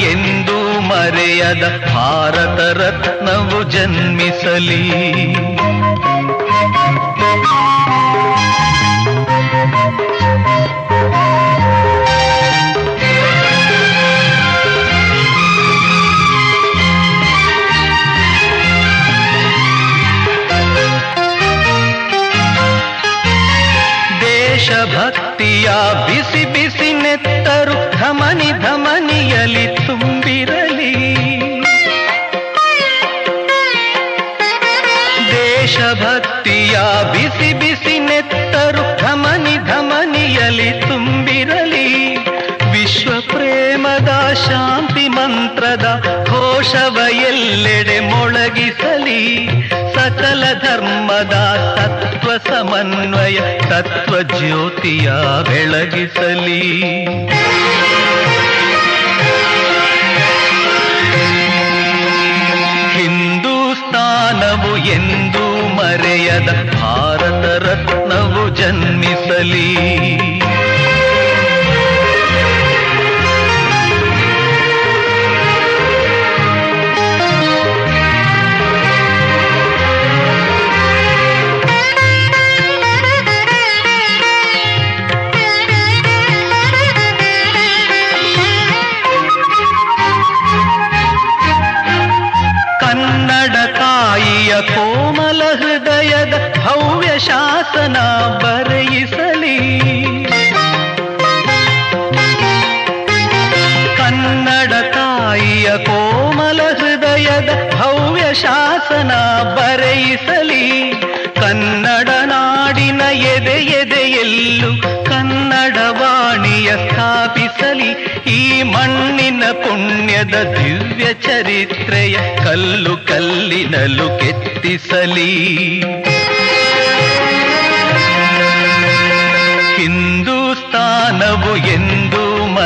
ಎಂದು ಮರೆಯದ ಭಾರತ ರತ್ನವು ಜನ್ಮಿಸಲಿ. ದೇಶಭಕ್ತಿಯ ಬಿಸಿ ಬಿಸಿ ನೆತ್ತರು ಧಮನಿ ಧಮನಿಯಲಿ ತುಂಬಿರಲಿ. ದೇಶಭಕ್ತಿಯ ಬಿಸಿ ಬಿಸಿ ನೆತ್ತರು ಧಮನಿ ಧಮನಿಯಲಿ ತುಂಬಿರಲಿ. ವಿಶ್ವ ಪ್ರೇಮದ ಶಾಂತಿ ಮಂತ್ರದ ಘೋಷವ ಎಲ್ಲೆಡೆ ಮೊಳಗಿಸಲಿ. ಸಕಲ ಧರ್ಮದ ತತ್ವ ಸಮನ್ವಯ ತತ್ವ ಜ್ಯೋತಿಯ ಬೆಳಗಿಸಲಿ ಹಿಂದೂಸ್ತಾನವು ಎಂದೂ ಮರೆಯದ ಭಾರತ ರತ್ನವು ಜನ್ಮಿಸಲಿ. ಶಾಸನ ಬರೆಯಿಸಲಿ. ಕನ್ನಡ ತಾಯಿಯ ಕೋಮಲ ಹೃದಯದ ಭವ್ಯ ಶಾಸನ ಬರೆಯಿಸಲಿ. ಕನ್ನಡ ನಾಡಿನ ಎದೆ ಎದೆಯಲ್ಲೂ ಕನ್ನಡ ವಾಣಿಯ ಸ್ಥಾಪಿಸಲಿ. ಈ ಮಣ್ಣಿನ ಪುಣ್ಯದ ದಿವ್ಯ ಚರಿತ್ರೆಯ ಕಲ್ಲು ಕಲ್ಲಿನಲು ಕೆತ್ತಿಸಲಿ.